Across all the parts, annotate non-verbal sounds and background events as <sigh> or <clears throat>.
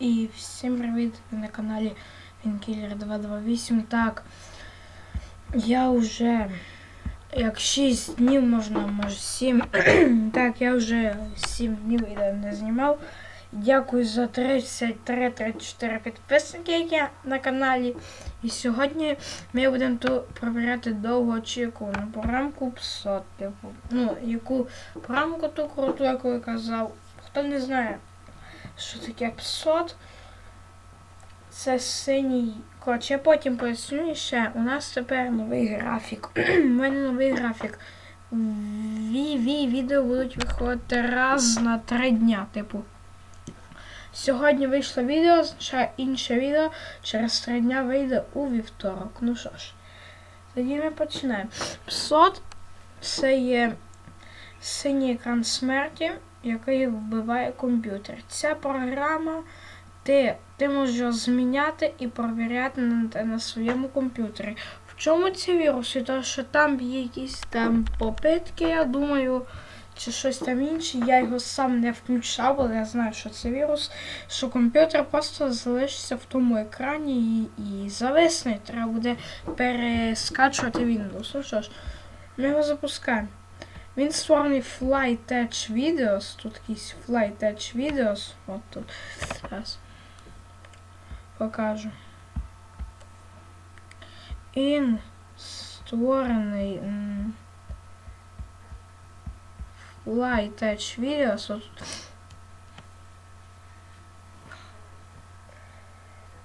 І всім привіт ви на каналі Вінкілер 228. Так, я вже як 6 днів можна, може 7. <clears throat> так, я вже 7 днів не знімав. Дякую за 33-34 підписники, які на каналі. І сьогодні ми будемо тут провіряти довгоочікувану програмку PSOT. Типу, ну, яку програмку ту круту, яку я казав. Хто не знає, що таке PSOT, це синій. Коротше, я потім поясню ще. У нас тепер новий графік. <clears throat> У мене новий графік. Ві, ві, відео будуть виходити раз на три дня, типу. Сьогодні вийшло відео, ще інше відео через три дня вийде у вівторок. Ну що ж, тоді ми починаємо. PSOT це є синій екран смерті, який вбиває комп'ютер. Ця програма ти, ти можеш зміняти і провіряти на, на своєму комп'ютері. В чому ці віруси? Тому що там є якісь там попитки, я думаю, чи щось там інше. Я його сам не включав, але я знаю, що це вірус, що комп'ютер просто залишиться в тому екрані і, і зависне. Треба буде перескачувати Windows. Ну що ж, ми його запускаємо. Він створений FlyTouch Videos. Тут якийсь FlyTouch Videos. От тут. Зараз. Покажу. Він створений м, FlyTouch Videos. От.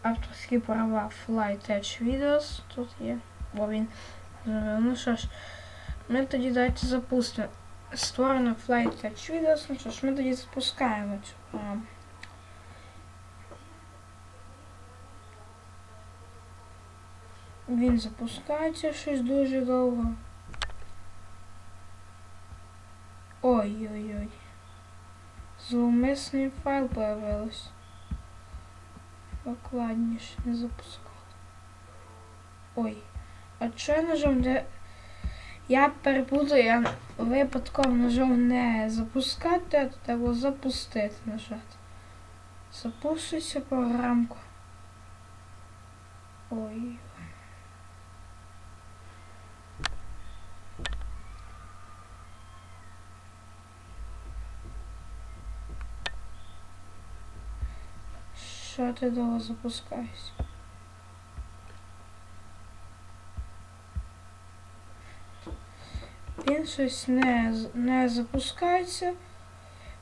Авторські права FlyTouch Videos. Тут є. Бо він. Ну що ж. Ми тоді давайте запустимо. Створено Flight Touch Videos. Ну що ж, ми тоді запускаємо цю програму. Він запускається щось дуже довго. Ой-ой-ой. Зловмисний файл появилось. Покладніше, не запускав. Ой. А чого я нажав де... Я перепутаю, я випадково нажав не запускати, а треба запустити нажати. Запуститься програмку. Ой. Що ти довго запускаєшся? Він щось не, не запускається.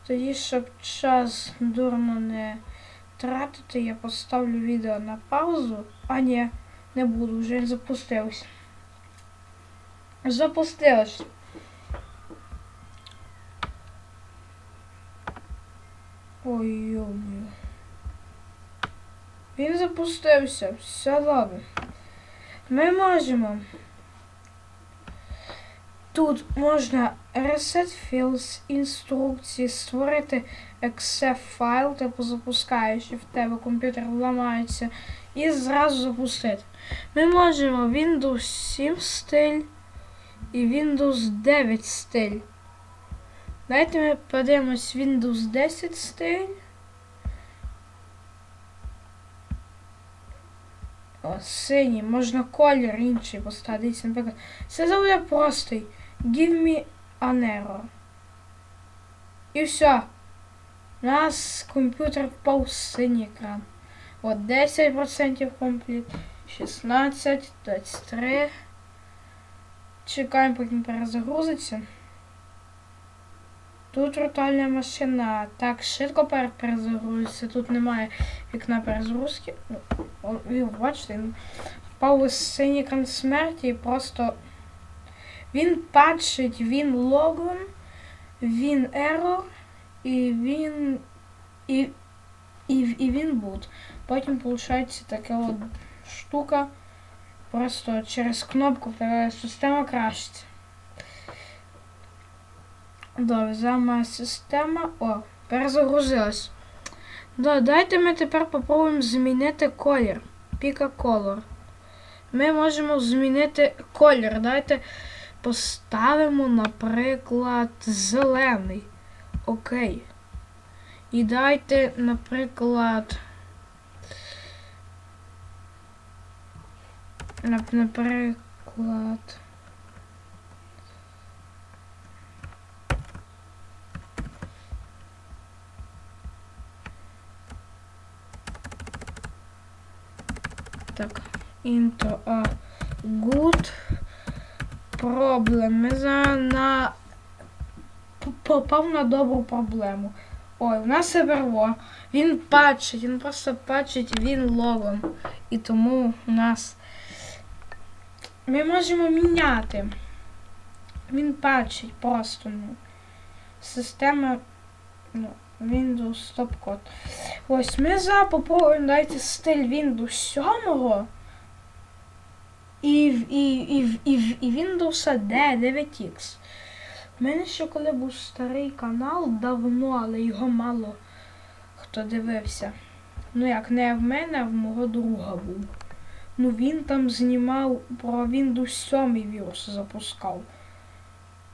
Тоді, щоб час дурно не тратити, я поставлю відео на паузу. А ні, не буду, вже він запустився. Запустилось. Ой, йомою. Він запустився. Все добре. Ми можемо. Тут можна reset fields, інструкції, створити exe файл, типу запускаєш, і в тебе комп'ютер ламається, і зразу запустити. Ми можемо Windows 7 стиль і Windows 9 стиль. Давайте ми подивимось Windows 10 стиль. О, синій, можна колір інший поставити. Наприклад, це завжди простий. Give me an error. І все. У нас комп'ютер впав синій екран. От 10% компліт, 16, 23. Чекаємо, поки перезагрузиться. Тут ротальна машина. Так, швидко перезагрузиться. Тут немає вікна перезагрузки. Ну, бачите, впав синій екран смерті і просто. Він бачить, він логон, він error, і він. І, і, і він boot. Потім виходить така от штука. Просто через кнопку система кращиться. Добре, сама система. О, перезагрузилась. Да, дайте ми тепер попробуємо змінити колір. Піка колор. Ми можемо змінити колір. Дайте Поставимо, наприклад, зелений. Окей. І дайте, наприклад. Наприклад. Так, into a good problem. Ми за на попав на добру проблему. Ой, у нас серверво. Він патчить, він просто патчить, він логом. І тому у нас ми можемо міняти. Він патчить просто. Ну. Система ну, Windows стоп-код. Ось ми за попробуємо дайте стиль Windows 7 і, і, і, і, і Windows D 9X. У мене ще коли був старий канал давно, але його мало хто дивився. Ну як не в мене, а в мого друга був. Ну він там знімав про Windows 7 вірус запускав.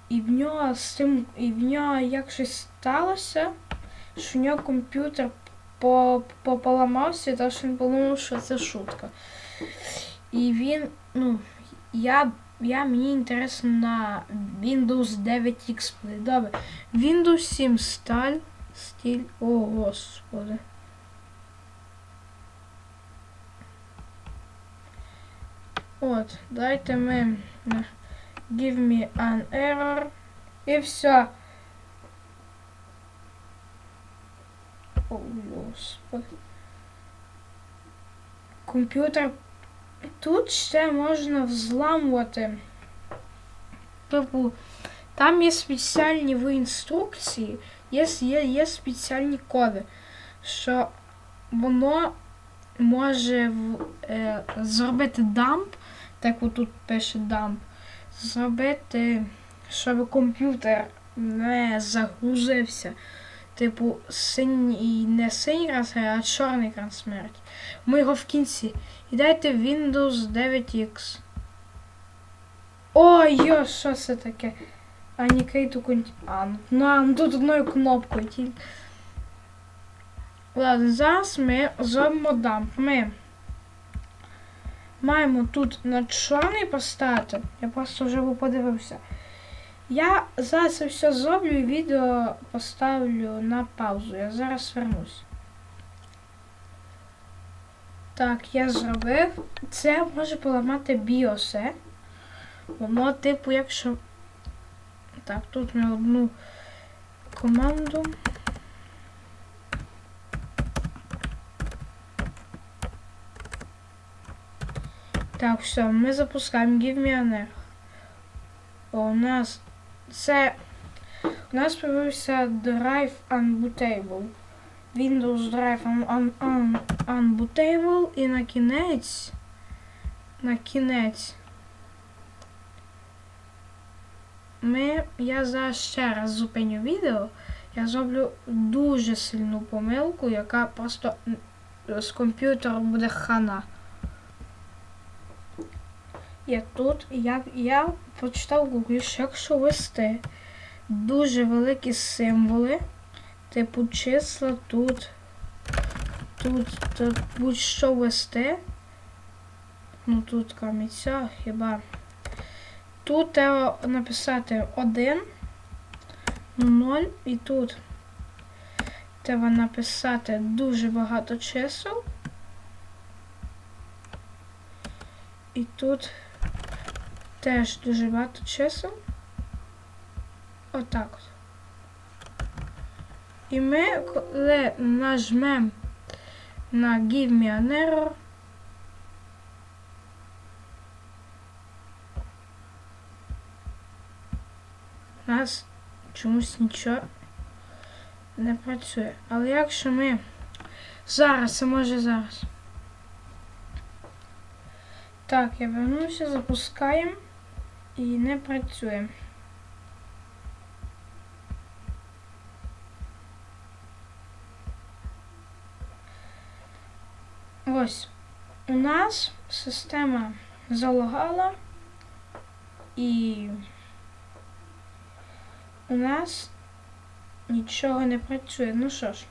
І в нього з тим, і в нього як щось сталося, що в нього комп'ютер по, по, поламався, та що він подумав, що це шутка. І він, ну, я, я мені інтересно на Windows 9 X Добре. Windows 7 сталь, стиль, о господи. От, дайте ми на give me an error. І все. О, господи. Комп'ютер. Тут ще можна взламувати. Там є спеціальні в інструкції, є, є, є спеціальні коди, що воно може е, зробити дамп, так тут пише дамп, зробити, щоб комп'ютер не загрузився. Типу, синій, не синій екран а чорний екран смерті. Ми його в кінці. І дайте Windows 9X. Ой, йо, що це таке? А не кейту. А, ну, на, ну тут одною кнопкою тільки. Ладно, зараз ми зробимо дамп. Ми маємо тут на чорний поставити. Я просто вже подивився. Я зараз все зроблю і відео поставлю на паузу. Я зараз вернусь. Так, я зробив. Це може поламати біосе. Воно, типу, якщо. Так, тут ми одну команду. Так, все, ми запускаємо Give me an. О, у нас це. У нас появився Drive Unbootable. Windows Drive un, un, un, Unbootable і на кінець. На кінець. Ми, я зараз ще раз зупиню відео. Я зроблю дуже сильну помилку, яка просто з комп'ютером буде хана. Я тут, я, я прочитав в Google, що якщо ввести дуже великі символи, типу числа тут, тут, тут будь-що ввести, ну тут камінця хіба. Тут треба написати 1, 0 і тут треба написати дуже багато чисел. І тут теж дуже багато чисел. Отак от. І ми, коли нажмемо на Give me an error, у нас чомусь нічого не працює. Але якщо ми зараз, це може зараз. Так, я вернуся, запускаємо і не працює. Ось у нас система залагала і у нас нічого не працює. Ну що ж,